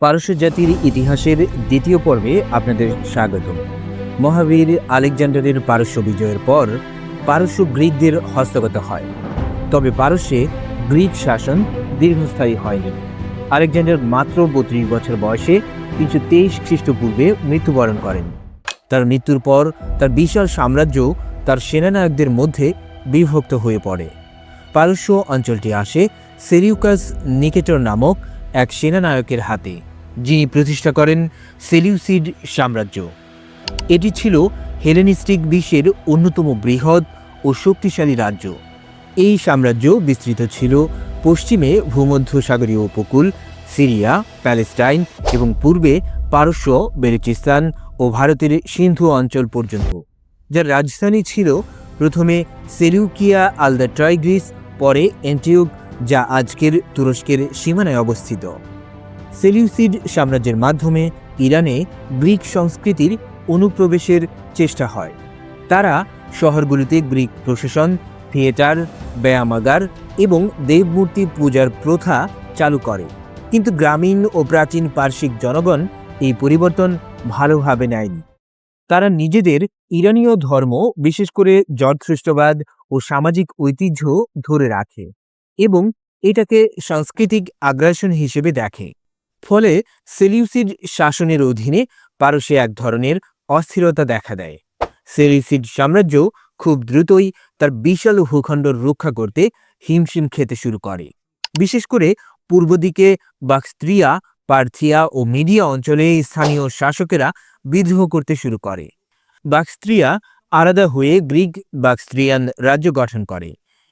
পারস্য জাতির ইতিহাসের দ্বিতীয় পর্বে আপনাদের স্বাগত মহাবীর আলেকজান্ডারের পারস্য বিজয়ের পর পারস্য গ্রিকদের হস্তগত হয়। তবে পারস্যে গ্রিক শাসন দীর্ঘস্থায়ী হয়নি। আলেকজান্ডার মাত্র বত্রিশ বছর বয়সে তিনশো তেইশ খ্রিস্টপূর্বে মৃত্যুবরণ করেন। তার মৃত্যুর পর তার বিশাল সাম্রাজ্য তার সেনানায়কদের মধ্যে বিভক্ত হয়ে পড়ে। পারস্য অঞ্চলটি আসে সেরিউকাস নিকেটর নামক এক সেনানায়কের হাতে, যিনি প্রতিষ্ঠা করেন সেলিউসিড সাম্রাজ্য। এটি ছিল হেলেনিস্টিক বিশ্বের অন্যতম বৃহৎ ও শক্তিশালী রাজ্য। এই সাম্রাজ্য বিস্তৃত ছিল পশ্চিমে ভূমধ্যসাগরীয় উপকূল, সিরিয়া, প্যালেস্টাইন এবং পূর্বে পারস্য, বেলুচিস্তান ও ভারতের সিন্ধু অঞ্চল পর্যন্ত। যার রাজধানী ছিল প্রথমে সেলিউকিয়া আল দ্য ট্রাইগ্রিস, পরে অ্যান্টিউক যা আজকের তুরস্কের সীমানায় অবস্থিত। সেলিউসিড সাম্রাজ্যের মাধ্যমে ইরানে গ্রিক সংস্কৃতির অনুপ্রবেশের চেষ্টা হয়। তারা শহরগুলিতে গ্রিক প্রশাসন, থিয়েটার, ব্যায়ামাগার এবং দেবমূর্তি পূজার প্রথা চালু করে। কিন্তু গ্রামীণ ও প্রাচীন পার্শ্বিক জনগণ এই পরিবর্তন ভালোভাবে নেয়নি। তারা নিজেদের ইরানীয় ধর্ম, বিশেষ করে জটসৃষ্টবাদ ও সামাজিক ঐতিহ্য ধরে রাখে। এবং এটাকে সাংস্কৃতিক আগ্রাসন হিসেবে দেখে। ফলে সেলিউসিড শাসনের অধীনে পারসে এক ধরনের অস্থিরতা দেখা দেয়। সেলিউসিড সাম্রাজ্য খুব দ্রুতই তার বিশাল ভূখণ্ড রক্ষা করতে হিমশিম খেতে শুরু করে। বিশেষ করে পূর্ব দিকে বাক্সত্রিয়া, পার্থিয়া ও মিডিয়া অঞ্চলে স্থানীয় শাসকেরা বিদ্রোহ করতে শুরু করে। বাক্সত্রিয়া আলাদা হয়ে গ্রিক বাক্সত্রিয়ান রাজ্য গঠন করে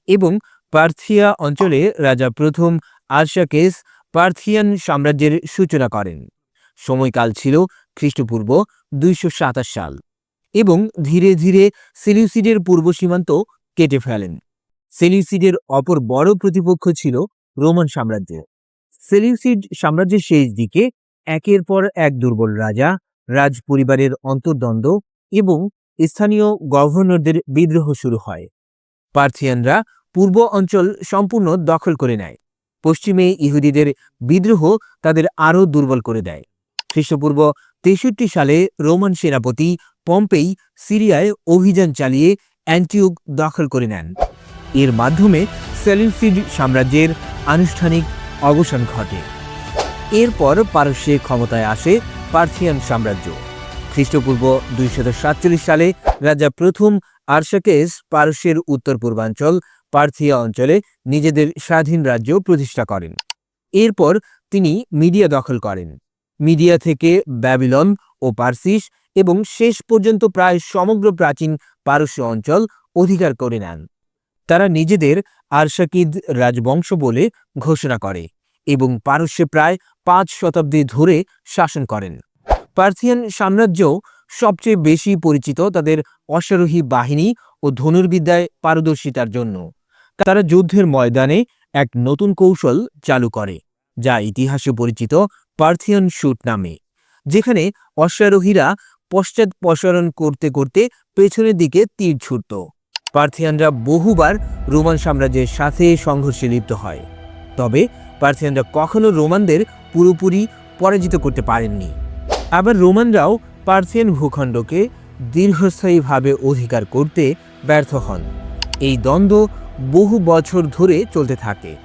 এবং পার্থিয়া অঞ্চলে রাজা প্রথম আর্শাকেস পার্থিয়ান সাম্রাজ্যের সূচনা করেন। সময়কাল ছিল খ্রিস্টপূর্ব দুইশো সাতাশ সাল এবং ধীরে ধীরে সেলিউসিডের পূর্ব সীমান্ত কেটে ফেলেন। সেলিউসিডের অপর বড় প্রতিপক্ষ ছিল রোমান সাম্রাজ্য। সেলিউসিড সাম্রাজ্যের শেষ দিকে একের পর এক দুর্বল রাজা রাজ পরিবারের অন্তর্দ্বন্দ্ব এবং স্থানীয় গভর্নরদের বিদ্রোহ শুরু হয়। পার্থিয়ানরা পূর্ব অঞ্চল সম্পূর্ণ দখল করে নেয়। পশ্চিমে ইহুদিদের বিদ্রোহ তাদের আরও দুর্বল করে দেয়। খ্রিস্টপূর্ব তেষট্টি সালে রোমান সেনাপতি পম্পেই সিরিয়ায় অভিযান চালিয়ে অ্যান্টিউক দখল করে নেন। এর মাধ্যমে সেলিউসিড সাম্রাজ্যের আনুষ্ঠানিক অবসান ঘটে। এরপর পারস্যে ক্ষমতায় আসে পার্থিয়ান সাম্রাজ্য। খ্রিস্টপূর্ব দুইশত সালে রাজা প্রথম আর্শাকেস পারস্যের উত্তর পূর্বাঞ্চল পার্থিয়া অঞ্চলে নিজেদের স্বাধীন রাজ্য প্রতিষ্ঠা করেন। এরপর তিনি মিডিয়া দখল করেন। মিডিয়া থেকে ব্যাবিলন ও পার্সিস এবং শেষ পর্যন্ত প্রায় সমগ্র প্রাচীন পারস্য অঞ্চল অধিকার করে নেন। তারা নিজেদের আরশাকিদ রাজবংশ বলে ঘোষণা করে এবং পারস্যে প্রায় পাঁচ শতাব্দী ধরে শাসন করেন। পার্থিয়ান সাম্রাজ্য সবচেয়ে বেশি পরিচিত তাদের অশ্বারোহী বাহিনী ও ধনুর্বিদ্যায় পারদর্শিতার জন্য। তারা যুদ্ধের ময়দানে এক নতুন কৌশল চালু করে, যা ইতিহাসে পরিচিত পার্থিয়ান শুট নামে, যেখানে অশ্বারোহীরা পশ্চাৎপসরণ করতে করতে পেছনের দিকে তীর ছুটত পার্থিয়ানরা বহুবার রোমান সাম্রাজ্যের সাথে সংঘর্ষে লিপ্ত হয়, তবে পার্থিয়ানরা কখনো রোমানদের পুরোপুরি পরাজিত করতে পারেননি। আবার রোমানরাও পার্থিয়ান ভূখণ্ডকে দীর্ঘস্থায়ীভাবে অধিকার করতে ব্যর্থ হন। এই দ্বন্দ্ব বহু বছর ধরে চলতে থাকে।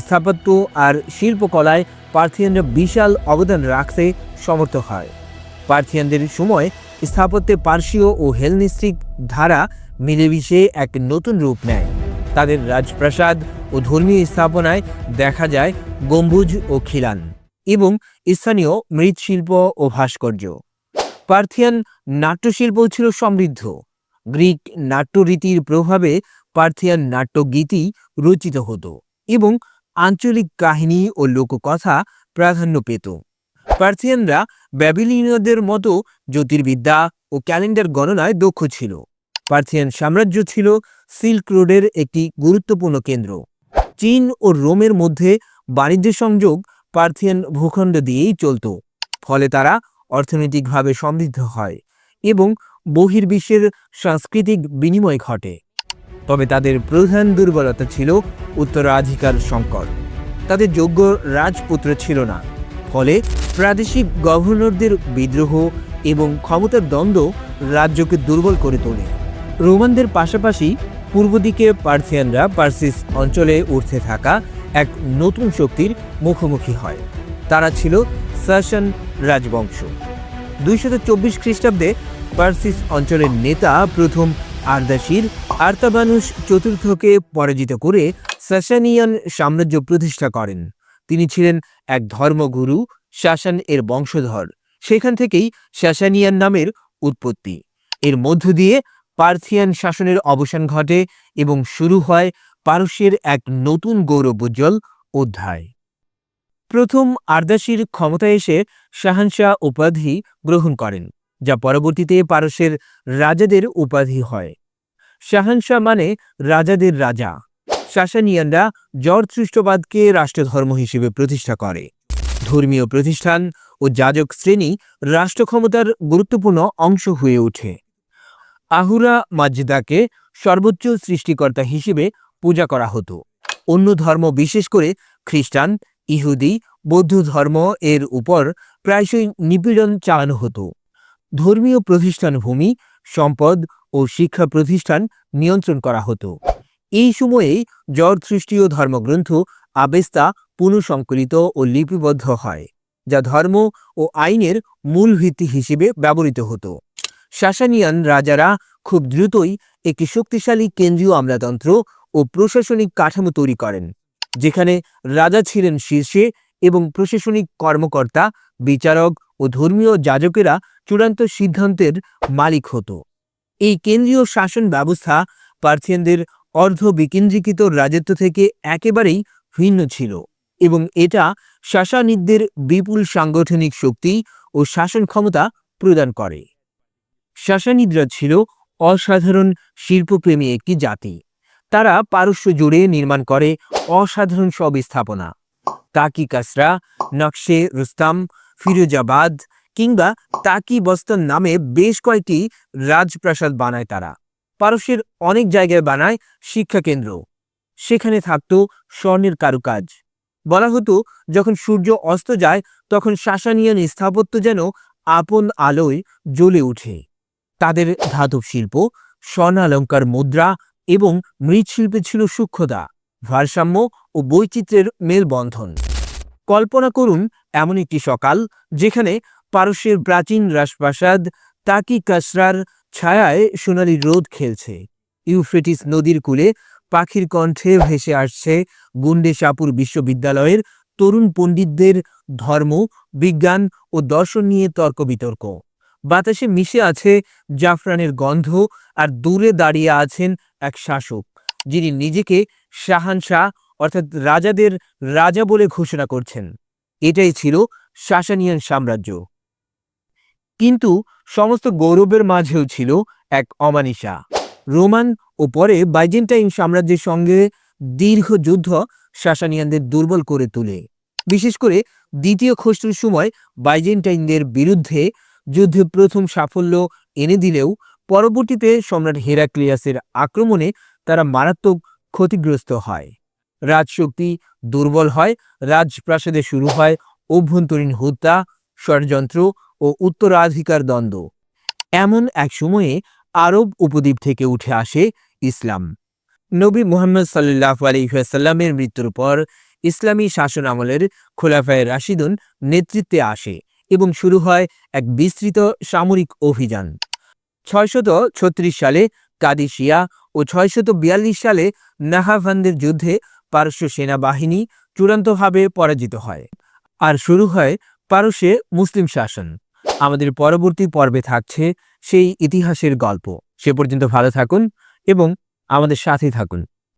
স্থাপত্য আর শিল্পকলায় পার্থিয়ানরা বিশাল অবদান রাখতে সমর্থ হয়। পার্থিয়ানদের সময় স্থাপত্যে পার্সীয় ও হেলনিস্টিক ধারা মিলেমিশে এক নতুন রূপ নেয়। তাদের রাজপ্রাসাদ ও ধর্মীয় স্থাপনায় দেখা যায় গম্বুজ ও খিলান এবং স্থানীয় মৃৎশিল্প ও ভাস্কর্য। পার্থিয়ান নাট্যশিল্প ছিল সমৃদ্ধ। গ্রিক নাট্যরীতির প্রভাবে পার্থিয়ান নাট্যগীতি রচিত হতো এবং আঞ্চলিক কাহিনী ও লোককথা প্রাধান্য পেত। পার্থিয়ানরা ব্যাবিলিনীয়দের মতো জ্যোতির্বিদ্যা ও ক্যালেন্ডার গণনায় দক্ষ ছিল। পার্থিয়ান সাম্রাজ্য ছিল সিল্ক রোডের একটি গুরুত্বপূর্ণ কেন্দ্র। চীন ও রোমের মধ্যে বাণিজ্য সংযোগ পার্থিয়ান ভূখণ্ড দিয়েই চলত, ফলে তারা অর্থনৈতিকভাবে সমৃদ্ধ হয় এবং বহির্বিশ্বের সাংস্কৃতিক বিনিময় ঘটে। তবে তাদের প্রধান দুর্বলতা ছিল উত্তরাধিকার সংকট। তাদের যোগ্য রাজপুত্র ছিল না। ফলে প্রাদেশিক গভর্নরদের বিদ্রোহ এবং ক্ষমতার দ্বন্দ্ব রাজ্যকে দুর্বল করে তোলে। রোমানদের পাশাপাশি পূর্ব দিকে পার্সিয়ানরা পার্সিস অঞ্চলে উঠতে থাকা এক নতুন শক্তির মুখোমুখি হয়। তারা ছিল সাশন রাজবংশ। দুইশত চব্বিশ খ্রিস্টাব্দে পার্সিস অঞ্চলের নেতা প্রথম আর্দাসির আর্তাবানুস চতুর্থকে পরাজিত করে সাসানিয়ান সাম্রাজ্য প্রতিষ্ঠা করেন। তিনি ছিলেন এক ধর্মগুরু, শাসান এর বংশধর। সেখান থেকেই শাসানিয়ান নামের উৎপত্তি। এর মধ্য দিয়ে পার্থিয়ান শাসনের অবসান ঘটে এবং শুরু হয় পারস্যের এক নতুন গৌরবোজ্জ্বল অধ্যায়। প্রথম আর্দাসির ক্ষমতায় এসে শাহানশাহ উপাধি গ্রহণ করেন, যা পরবর্তীতে পারস্যের রাজাদের উপাধি হয়। শাহানশাহ মানে রাজাদের রাজা। শাসানিয়ানরা জরথৃষ্টবাদকে রাষ্ট্রধর্ম হিসেবে প্রতিষ্ঠা করে। ধর্মীয় প্রতিষ্ঠান ও যাজক শ্রেণি রাষ্ট্র ক্ষমতার গুরুত্বপূর্ণ অংশ হয়ে ওঠে। আহুরা মাজদাকে সর্বোচ্চ সৃষ্টিকর্তা হিসেবে পূজা করা হতো। অন্য ধর্ম বিশেষ করে খ্রিস্টান, ইহুদি, বৌদ্ধ ধর্ম এর উপর প্রায়শই নিপীড়ন চালানো হতো। ধর্মীয় প্রতিষ্ঠান ভূমি, সম্পদ ও শিক্ষা প্রতিষ্ঠান নিয়ন্ত্রণ করা হতো। এই সময়েই জরথৃষ্টীয় ধর্মগ্রন্থ আবেস্তা পুনঃসংকলিত ও লিপিবদ্ধ হয়, যা ধর্ম ও আইনের মূল ভিত্তি হিসেবে ব্যবহৃত হতো। শাসানিয়ান রাজারা খুব দ্রুতই একটি শক্তিশালী কেন্দ্রীয় আমলাতন্ত্র ও প্রশাসনিক কাঠামো তৈরি করেন, যেখানে রাজা ছিলেন শীর্ষে এবং প্রশাসনিক কর্মকর্তা, বিচারক ও ধর্মীয় যাজকেরা চূড়ান্ত সিদ্ধান্তের মালিক হতো। এই কেন্দ্রীয় শাসন ব্যবস্থা পার্থিয়ানদের অর্ধ বিকেন্দ্রীকৃত রাজত্ব থেকে একেবারেই ভিন্ন ছিল এবং এটা শাসানিদদের বিপুল সাংগঠনিক শক্তি ও শাসন ক্ষমতা প্রদান করে। শাসানিদরা ছিল অসাধারণ শিল্পপ্রেমী একটি জাতি। তারা পারস্য জুড়ে নির্মাণ করে অসাধারণ সব স্থাপনা। তাকি কাসরা নকশে রুস্তাম, ফিরোজাবাদ কিংবা তাকি বস্তন নামে বেশ কয়েকটি রাজপ্রাসাদ বানায় তারা। পারস্যের অনেক জায়গায় বানায় শিক্ষা কেন্দ্র সেখানে থাকত স্বর্ণের কারুকাজ। বলা হতো, যখন সূর্য অস্ত যায়, তখন শাসানিয়ান স্থাপত্য যেন আপন আলোয় জ্বলে ওঠে। তাদের ধাতব শিল্প, স্বর্ণালঙ্কার মুদ্রা এবং মৃৎশিল্পে ছিল সূক্ষ্মতা, ভারসাম্য ও বৈচিত্র্যের মেলবন্ধন। কল্পনা করুন, এমন একটি সকাল, যেখানে পারস্যের প্রাচীন রাজপ্রাসাদ তাকি কাসরার ছায়ায় সোনালি রোদ খেলছে। ইউফ্রেটিস নদীর কূলে পাখির কণ্ঠে ভেসে আসছে গুন্ডে সাপুর বিশ্ববিদ্যালয়ের তরুণ পণ্ডিতদের ধর্ম, বিজ্ঞান ও দর্শন নিয়ে তর্ক বিতর্ক। বাতাসে মিশে আছে জাফরানের গন্ধ আর দূরে দাঁড়িয়ে আছেন এক শাসক, যিনি নিজেকে শাহানশাহ অর্থাৎ রাজাদের রাজা বলে ঘোষণা করছেন। এটাই ছিল শাসানিয়ান সাম্রাজ্য। কিন্তু সমস্ত গৌরবের মাঝেও ছিল এক অমানিসা রোমান ও পরে বাইজেন্টাইন সাম্রাজ্যের সঙ্গে দীর্ঘ যুদ্ধ শাসানিয়ানদের দুর্বল করে তোলে। বিশেষ করে দ্বিতীয় খসরুর সময় বাইজেন্টাইনদের বিরুদ্ধে যুদ্ধে প্রথম সাফল্য এনে দিলেও পরবর্তীতে সম্রাট হেরাক্লিয়াসের আক্রমণে তারা মারাত্মক ক্ষতিগ্রস্ত হয়। রাজশক্তি দুর্বল হয়, রাজপ্রাসাদে শুরু হয় অভ্যন্তরীণ হত্যা, ষড়যন্ত্র ও উত্তরাধিকার দ্বন্দ্ব। এমন এক সময়ে আরব উপদ্বীপ থেকে উঠে আসে ইসলাম। নবী মুহাম্মদ সাল্লাহ আলহিহাসাল্লামের মৃত্যুর পর ইসলামী শাসন আমলের খোলাফায় রাশিদুন নেতৃত্বে আসে এবং শুরু হয় এক বিস্তৃত সামরিক অভিযান। ছয়শত ছত্রিশ সালে কাদিসিয়া ও ছয়শত বিয়াল্লিশ সালে নাহাভানদের যুদ্ধে পারস্য সেনাবাহিনী চূড়ান্তভাবে পরাজিত হয়। আর শুরু হয় পারস্যে মুসলিম শাসন। আমাদের পরবর্তী পর্বে থাকছে সেই ইতিহাসের গল্প। সে পর্যন্ত ভালো থাকুন এবং আমাদের সাথে থাকুন।